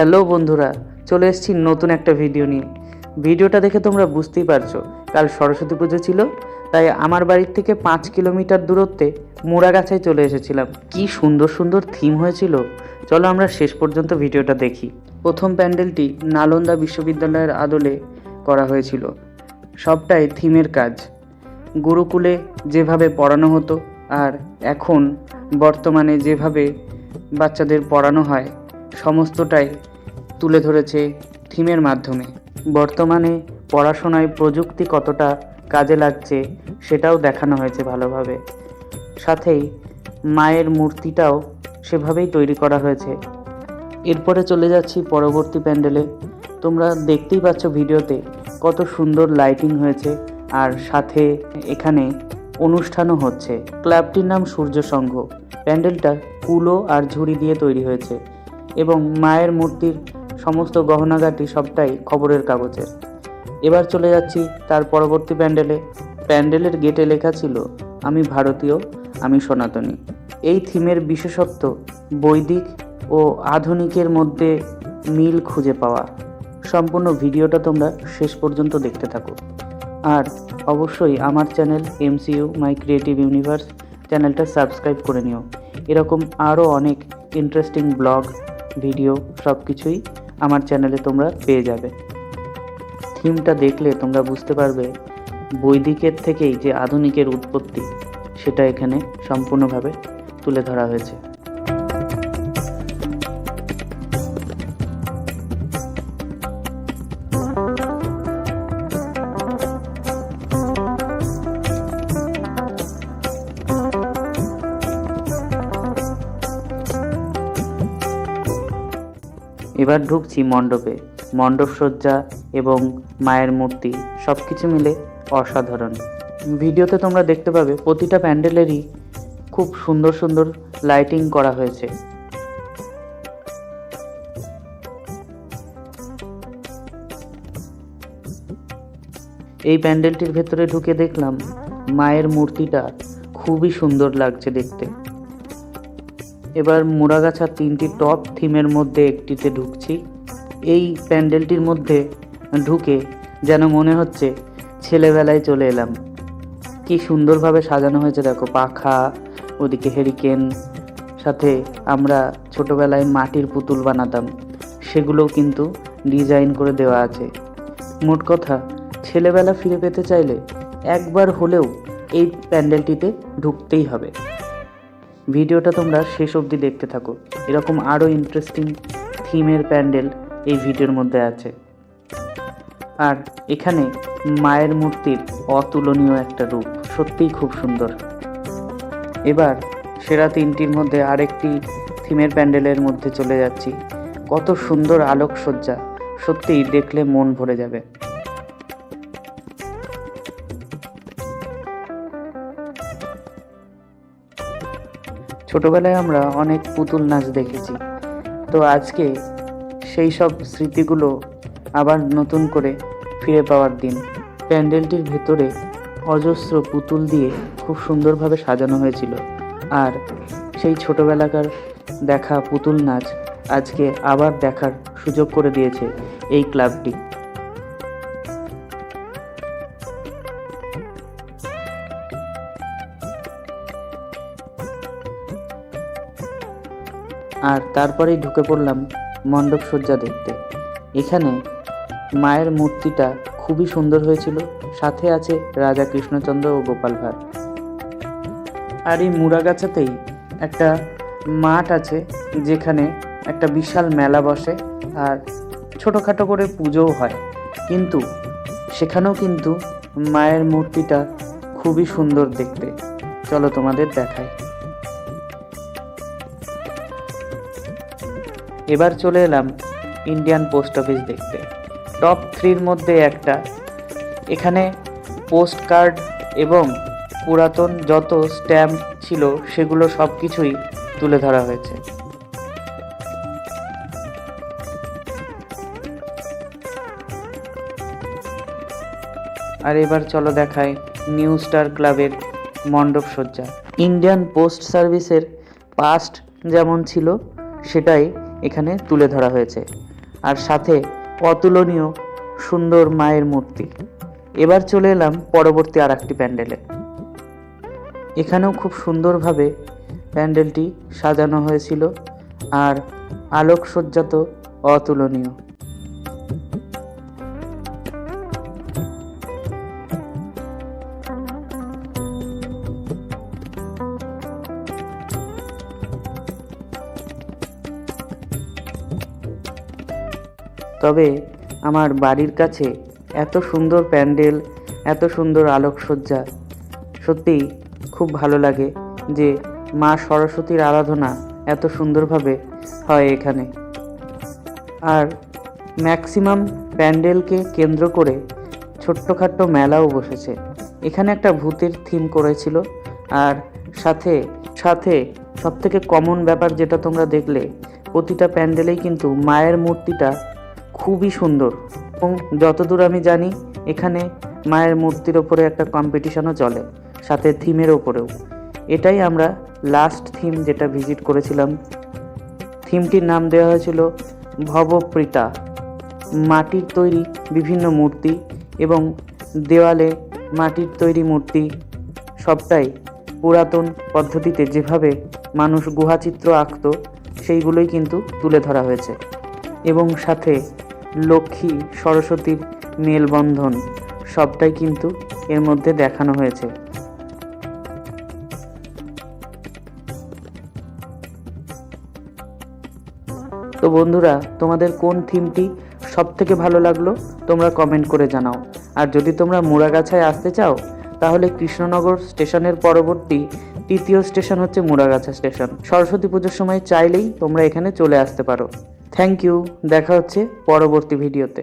Hello বন্ধুরা, চলে এসেছি নতুন একটা ভিডিও নিয়ে। ভিডিওটা দেখে তোমরা বুঝতেই পারছ, কাল সরস্বতী পুজো ছিল, তাই আমার বাড়ির থেকে পাঁচ কিলোমিটার দূরত্বে মোড়াগাছায় চলে এসেছিলাম। কি সুন্দর সুন্দর থিম হয়েছিল। চলো আমরা শেষ পর্যন্ত ভিডিওটা দেখি। প্রথম প্যান্ডেলটি নালন্দা বিশ্ববিদ্যালয়ের আদলে করা হয়েছিল। সবটাই থিমের কাজ। গুরুকুলে যেভাবে পড়ানো হতো, আর এখন বর্তমানে যেভাবে বাচ্চাদের পড়ানো হয়, সমস্তটাই তুলে ধরেছে থিমের মাধ্যমে। বর্তমানে পড়াশোনায় প্রযুক্তি কতটা কাজে লাগছে সেটাও দেখানো হয়েছে ভালোভাবে। সাথেই মায়ের মূর্তিটাও সেভাবেই তৈরি করা হয়েছে। এরপরে চলে যাচ্ছি পরবর্তী প্যান্ডেলে। তোমরা দেখতেই পাচ্ছ ভিডিওতে কত সুন্দর লাইটিং হয়েছে আর সাথে এখানে অনুষ্ঠানও হচ্ছে। ক্লাবটির নাম সূর্য সংঘ। প্যান্ডেলটা কুলো আর ঝুড়ি দিয়ে তৈরি হয়েছে এবং মায়ের মূর্তির সমস্ত গহনাগাটি সবটাই খবরের কাগজের এবার চলে যাচ্ছি তার পরবর্তী প্যান্ডেলে। প্যান্ডেলের গেটে লেখা ছিল, আমি ভারতীয়, আমি সনাতনী। এই থিমের বিশেষত্ব, বৈদিক ও আধুনিকের মধ্যে মিল খুঁজে পাওয়া। সম্পূর্ণ ভিডিওটা তোমরা শেষ পর্যন্ত দেখতে থাকো। আর অবশ্যই আমার channel MCU my creative universe চ্যানেলটা সাবস্ক্রাইব করে নিও। এরকম আরও অনেক ইন্টারেস্টিং ব্লগ, ভিডিও সব কিছুই আমার চ্যানেলে তোমরা পেয়ে যাবে। থিমটা দেখলে তোমরা বুঝতে পারবে বৈদিকের থেকেই যে আধুনিকের উৎপত্তি, সেটা এখানে সম্পূর্ণভাবে তুলে ধরা হয়েছে। এবার ঢুকছি মণ্ডপে। মণ্ডপ সজ্জা এবং মায়ের মূর্তি সব কিছু মিলে অসাধারণ। ভিডিওতে তোমরা দেখতে পাবে প্রতিটা প্যান্ডেলেরই খুব সুন্দর সুন্দর লাইটিং করা হয়েছে। এই প্যান্ডেলটির ভেতরে ঢুকে দেখলাম মায়ের মূর্তিটা খুবই সুন্দর লাগছে দেখতে। এবার মোড়াগাছার তিনটি টপ থিমের মধ্যে একটিতে ঢুকছি। এই প্যান্ডেলটির মধ্যে ঢুকে যেন মনে হচ্ছে ছেলেবেলায় চলে এলাম। কি সুন্দরভাবে সাজানো হয়েছে, দেখো, পাখা, ওদিকে হেরিকেন সাথে আমরা ছোটবেলায় মাটির পুতুল বানাতাম। সেগুলোও কিন্তু ডিজাইন করে দেওয়া আছে। মোট কথা, ছেলেবেলা ফিরে পেতে চাইলে একবার হলেও এই প্যান্ডেলটিতে ঢুকতেই হবে। ভিডিওটা তোমরা শেষ অবধি দেখতে থাকো। এরকম আরও ইন্টারেস্টিং থিমের প্যান্ডেল এই ভিডিওর মধ্যে আছে। আর এখানে মায়ের মূর্তির অতুলনীয় একটা রূপ, সত্যিই খুব সুন্দর। এবার সেরা তিনটির মধ্যে আরেকটি থিমের প্যান্ডেলের মধ্যে চলে যাচ্ছি। কত সুন্দর আলোকসজ্জা, সত্যিই দেখলে মন ভরে যাবে। ছোটবেলায় আমরা অনেক পুতুল নাচ দেখেছি। তো আজকে সেই সব স্মৃতিগুলো আবার নতুন করে ফিরে পাওয়ার দিন। প্যান্ডেলটির ভেতরে অজস্র পুতুল দিয়ে খুব সুন্দরভাবে সাজানো হয়েছিল। আর সেই ছোটবেলাকার দেখা পুতুল নাচ আজকে আবার দেখার সুযোগ করে দিয়েছে এই ক্লাবটি। আর তারপরেই ঢুকে পড়লাম মণ্ডপ সজ্জা দেখতে। এখানে মায়ের মূর্তিটা খুবই সুন্দর হয়েছিল, সাথে আছে রাজা কৃষ্ণচন্দ্র ও গোপাল ভাঁড়। আর এই মুড়াগাছাতেই একটা মাঠ আছে, যেখানে একটা বিশাল মেলা বসে আর ছোটোখাটো করে পুজোও হয়। কিন্তু সেখানেও কিন্তু মায়ের মূর্তিটা খুবই সুন্দর দেখতে। চলো তোমাদের দেখাই। এবার চলে এলাম ইন্ডিয়ান পোস্ট অফিস দেখতে। টপ থ্রির মধ্যে একটা। এখানে পোস্ট কার্ড এবং পুরাতন যত স্ট্যাম্প ছিল, সেগুলো সব কিছুই তুলে ধরা হয়েছে। আর এবার চলো দেখায় নিউ স্টার ক্লাবের মণ্ডপ সজ্জা। ইন্ডিয়ান পোস্ট সার্ভিসের পাস্ট যেমন ছিল, সেটাই এখানে তুলে ধরা হয়েছে। আর সাথে অতুলনীয় সুন্দর মায়ের মূর্তি। এবার চলে এলাম পরবর্তী আর একটি প্যান্ডেলে। এখানেও খুব সুন্দরভাবে প্যান্ডেলটি সাজানো হয়েছিল। আর আলোকসজ্জা তো অতুলনীয়। তবে আমার বাড়ির কাছে এত সুন্দর প্যান্ডেল, এত সুন্দর আলোকসজ্জা। সত্যিই খুব ভালো লাগে যে মা সরস্বতীর আরাধনা এত সুন্দরভাবে হয় এখানে। আর ম্যাক্সিমাম প্যান্ডেলকে কেন্দ্র করে ছোট্টখাট্ট মেলাও বসেছে। এখানে একটা ভূতের থিম করেছিল আর সাথে সাথে সবথেকে কমন ব্যাপার যেটা তোমরা দেখলে, প্রতিটা প্যান্ডেলেই কিন্তু মায়ের মূর্তিটা খুবই সুন্দর। এবং যতদূর আমি জানি, এখানে মায়ের মূর্তির ওপরে একটা কম্পিটিশনও চলে, সাথে থিমের ওপরেও। এটাই আমরা লাস্ট থিম যেটা ভিজিট করেছিলাম। থিমটির নাম দেওয়া হয়েছিল ভবপ্রীতা। মাটির তৈরি বিভিন্ন মূর্তি এবং দেওয়ালে মাটির তৈরি মূর্তি সবটাই পুরাতন পদ্ধতিতে যেভাবে মানুষ গুহাচিত্র আঁকত, সেইগুলোই কিন্তু তুলে ধরা হয়েছে। এবং সাথে লক্ষ্মী সরস্বতীর মেলবন্ধন সবটাই কিন্তু এর মধ্যে দেখানো হয়েছে। তো বন্ধুরা, তোমাদের কোন থিমটি সব থেকে ভালো লাগল তোমরা কমেন্ট করে জানাও। আর যদি তোমরা মুড়াগাছায় আসতে চাও, তাহলে কৃষ্ণনগর স্টেশনের পরবর্তী তৃতীয় স্টেশন হচ্ছে মুড়াগাছা স্টেশন। সরস্বতী পুজোর সময় চাইলেই তোমরা এখানে চলে আসতে পারো। থ্যাংক ইউ দেখা হচ্ছে পরবর্তী ভিডিওতে।